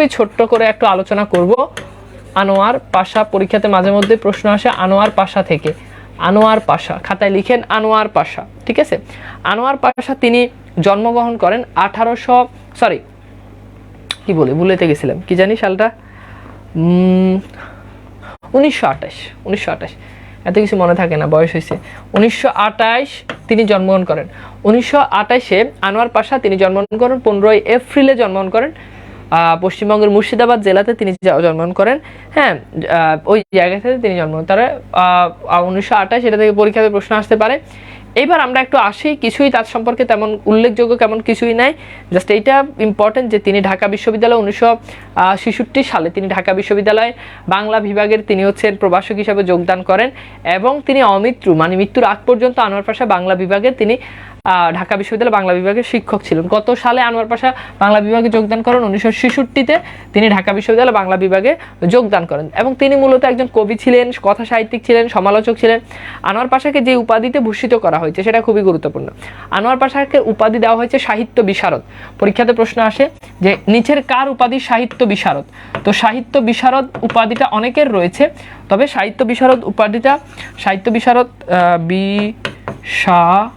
খুবই ছোট্ট করে একটু আলোচনা করব। আনোয়ার পাশা পরীক্ষাতে মাঝে মধ্যে প্রশ্ন আসে, আনোয়ার পাশা থেকে। আনোয়ার পাশা, খাতায় লিখেন আনোয়ার পাশা, ঠিক আছে? আনোয়ার পাশা তিনি জন্মগ্রহণ করেন আঠারোশো সরি কি বলে, ভুলেতে গেছিলাম। কি জানি সালটা? উনিশশো আঠাশ উনিশশো আঠাশ। এত কিছু মনে থাকে না, বয়স হয়েছে। উনিশশো আঠাশ তিনি জন্মগ্রহণ করেন। উনিশশো আঠাশে আনোয়ার পাশা তিনি জন্মগ্রহণ করেন, পনেরোই এপ্রিলে জন্মগ্রহণ করেন। পশ্চিমবঙ্গের মুর্শিদাবাদ জেলাতে তিনি জন্মগ্রহণ করেন। হ্যাঁ ওই জায়গা থেকে তিনি জন্মগ্রহণ তারা উনিশশো আঠাশ এটা থেকে পরীক্ষাতে প্রশ্ন আসতে পারে। এবার আমরা একটু আসি, কিছুই তার সম্পর্কে তেমন উল্লেখযোগ্য কেমন কিছুই নাই। জাস্ট এইটা ইম্পর্টেন্ট যে তিনি ঢাকা বিশ্ববিদ্যালয় উনিশশো ছেষট্টি সালে তিনি ঢাকা বিশ্ববিদ্যালয়ে বাংলা বিভাগের তিনি হচ্ছেন প্রভাষক হিসাবে যোগদান করেন এবং তিনি অমৃত্যু মানে মৃত্যুর আগ পর্যন্ত আনোয়ার পাশা বাংলা বিভাগের তিনি ঢাকা বিশ্ববিদ্যালয় বাংলা বিভাগের শিক্ষক ছিলেন। গত সালে আনোয়ার পাশা বাংলা বিভাগে যোগদান করেন, উনিশশো ছেষট্টিতে তিনি ঢাকা বিশ্ববিদ্যালয় বাংলা বিভাগে যোগদান করেন এবং তিনি মূলত একজন কবি ছিলেন কথা সাহিত্যিক ছিলেন, সমালোচক ছিলেন। আনোয়ার পাশাকে যে উপাধিতে ভূষিত করা হয়েছে, সেটা খুবই গুরুত্বপূর্ণ। আনোয়ার পাশাকে উপাধি দেওয়া হয়েছে সাহিত্য বিশারদ। পরীক্ষাতে প্রশ্ন আসে যে, নিচের কার উপাধি সাহিত্য বিশারদ? তো সাহিত্য বিশারদ উপাধিটা অনেকের রয়েছে, তবে সাহিত্য বিশারদ উপাধিটা, সাহিত্য বিশারদ বিশারদ,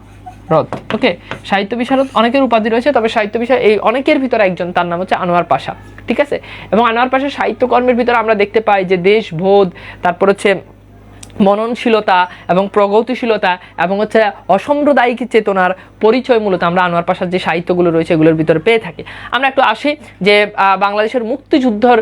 ওকে, সাহিত্য বিশারদ অনেকের উপাধি রয়েছে, তবে সাহিত্য বিষয় এই অনেকের ভিতরে একজন, তার নাম হচ্ছে আনোয়ার পাশা, ঠিক আছে? এবং আনোয়ার পাশা সাহিত্যকর্মের ভিতরে আমরা দেখতে পাই যে দেশ দেশবোধ তারপর হচ্ছে মননশীলতা এবং প্রগতিশীলতা এবং হচ্ছে অসাম্প্রদায়িক চেতনার পরিচয় মূলত আমরা আনোয়ার পাশার যে সাহিত্যগুলো রয়েছে এগুলোর ভিতরে পেয়ে থাকি। আমরা একটু আসি যে বাংলাদেশের মুক্তিযুদ্ধর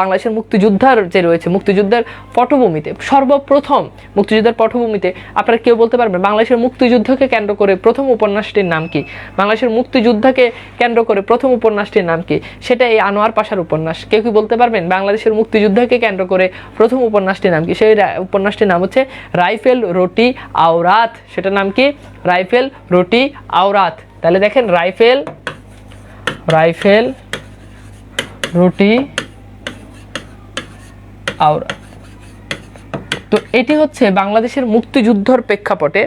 বাংলাদেশের মুক্তিযুদ্ধার যে রয়েছে, মুক্তিযুদ্ধের পটভূমিতে, সর্বপ্রথম মুক্তিযুদ্ধের পটভূমিতে আপনারা কেউ বলতে পারবেন, বাংলাদেশের মুক্তিযুদ্ধকে কেন্দ্র করে প্রথম উপন্যাসটির নাম কি? বাংলাদেশের মুক্তিযুদ্ধকে কেন্দ্র করে প্রথম উপন্যাসটির নাম কি? সেটা এই আনোয়ার পাশার উপন্যাস। কেউ কি বলতে পারবেন, বাংলাদেশের মুক্তিযুদ্ধকে কেন্দ্র করে প্রথম উপন্যাসটির নাম কি? সেই উপন্যাসটির নাম হচ্ছে রাইফেল রুটি আওরাত। সেটার নাম কি? রাইফেল রুটি আওরাত তাহলে দেখেন রাইফেল রাইফেল, রুটি আওরাত তো এটি হচ্ছে বাংলাদেশের মুক্তিযুদ্ধর প্রেক্ষাপটে।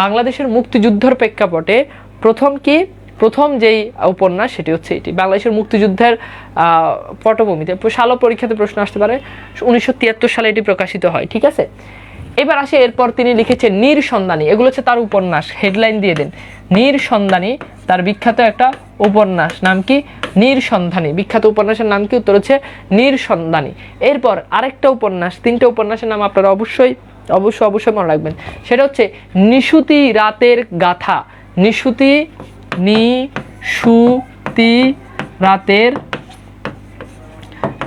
বাংলাদেশের মুক্তিযুদ্ধর প্রেক্ষাপটে প্রথম কি? প্রথম যেই উপন্যাস, সেটি হচ্ছে এটি। বাংলাদেশের মুক্তিযুদ্ধের পটভূমিতে সালো পরীক্ষাতে প্রশ্ন আসতে পারে। উনিশশো তিয়াত্তর সালে এটি প্রকাশিত হয়, ঠিক আছে? এবার আসে, এরপর তিনি লিখেছেন নীর সন্ধানী। এগুলো হচ্ছে তার উপন্যাস। হেডলাইন দিয়ে দেন। নীর সন্ধানী, তার বিখ্যাত একটা উপন্যাস। নাম কি? নীর সন্ধানী। বিখ্যাত উপন্যাসের নাম কি? উত্তর হচ্ছে নীর সন্ধানী। এরপর আরেকটা উপন্যাস, তিনটে উপন্যাসের নাম আপনারা অবশ্যই অবশ্যই অবশ্যই মনে রাখবেন। সেটা হচ্ছে নিশুতি রাতের গাথা। নিশুতি নিশুতি রাতের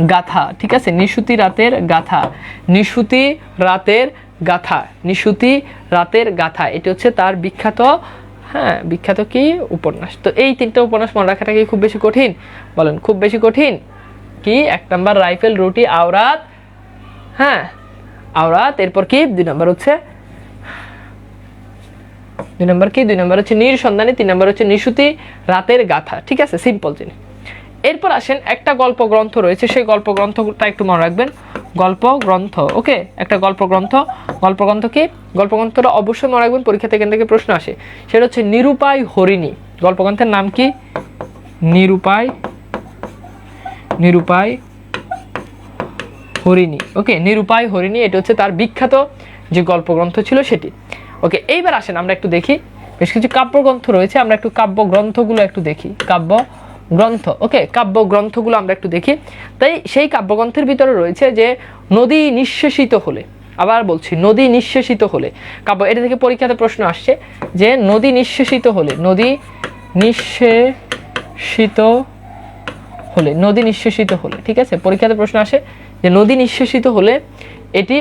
গাথা। ঠিক আছে? নিশুতি রাতের গাথা। নিশুতি রাতের গাথা, নিশুতি রাতের গাথা, এটি হচ্ছে তার বিখ্যাত হ্যাঁ বিখ্যাত কি? উপন্যাস। তো এই তিনটা উপন্যাস মনে রাখাটা কি খুব বেশি কঠিন? বলেন, খুব বেশি কঠিন? কি? এক নম্বর রাইফেল, রুটি, আওরাত হ্যাঁ আওরাত, এরপর কি? দুই নম্বর হচ্ছে, দুই নম্বর কি? দুই নম্বর হচ্ছে নীর সন্ধানী, তিন নম্বর হচ্ছে নিশুতি রাতের গাথা, ঠিক আছে? সিম্পল জিনিস। এরপর আসেন একটা গল্প গ্রন্থ রয়েছে, সেই গল্প গ্রন্থটা একটু মনে রাখবেন। গল্প গ্রন্থ ওকে? একটা গল্প গ্রন্থ গল্প গ্রন্থ কি? গল্প গ্রন্থটা অবশ্যই মনে রাখবেন, পরীক্ষা থেকে থেকে প্রশ্ন আসে। সেটা হচ্ছে নিরুপায় হরিণী। গল্প গ্রন্থের নাম কি? নিরুপায় নিরুপায় হরিণী। ওকে, নিরুপায় হরিণী, এটা হচ্ছে তার বিখ্যাত যে গল্প গ্রন্থ ছিল সেটি। ওকে, এইবার আসেন, আমরা একটু দেখি। বেশ কিছু কাব্যগ্রন্থ রয়েছে, আমরা একটু কাব্য গ্রন্থগুলো একটু দেখি। কাব্য গ্রন্থ। ওকে কাব্য গ্রন্থগুলো আমরা একটু দেখি। তাই সেই কাব্যগ্রন্থের ভিতরে রয়েছে যে, নদী নিঃশেষিত হলে, আবার বলছি, নদী নিঃশেষিত হলে। কাব্য, এটা থেকে পরীক্ষাতে প্রশ্ন আসছে যে, নদী নিঃশেষিত হলে, নদী নিঃশেষিত হলে, নদী নিঃশেষিত হলে, ঠিক আছে? পরীক্ষাতে প্রশ্ন আসে যে, নদী নিঃশেষিত হলে এটি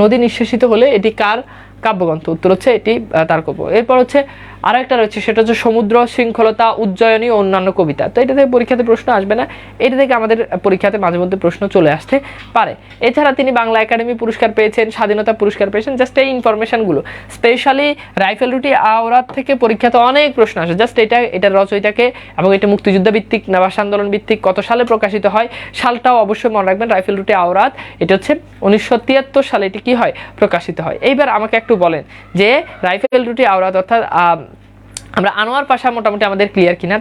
নদী নিঃশেষিত হলে এটি কার কাব্যগ্রন্থ? উত্তর হচ্ছে এটি তার কাব্য। এরপর হচ্ছে আরেকটা রয়েছে, সেটা হচ্ছে সমুদ্র শৃঙ্খলতা, উজ্জয়নী ও অন্যান্য কবিতা। তো এটা থেকে পরীক্ষাতে প্রশ্ন আসবে না, এটা থেকে আমাদের পরীক্ষাতে মাঝে মধ্যে প্রশ্ন চলে আসতে পারে। এছাড়া তিনি বাংলা একাডেমি পুরস্কার পেয়েছেন, স্বাধীনতা পুরস্কার পেয়েছেন, জাস্ট এই ইনফরমেশনগুলো। স্পেশালি রাইফেল রুটি আওরাত থেকে পরীক্ষাতে অনেক প্রশ্ন আসে, জাস্ট এটা, এটার রচয়িতাকে এবং এটা মুক্তিযুদ্ধ ভিত্তিক, নাবাস আন্দোলন ভিত্তিক কত সালে প্রকাশিত হয়, সালটাও অবশ্যই মনে রাখবেন, রাইফেল রুটি আওরাত, এটা হচ্ছে উনিশশো তিয়াত্তর সালে এটি কি হয়, প্রকাশিত হয়। এইবার আমাকে একটু বলেন যে রাইফেল রুটি আওরাত অর্থাৎ আমরা আনোয়ার পাশা মোটামুটি আমাদের ক্লিয়ার কিনা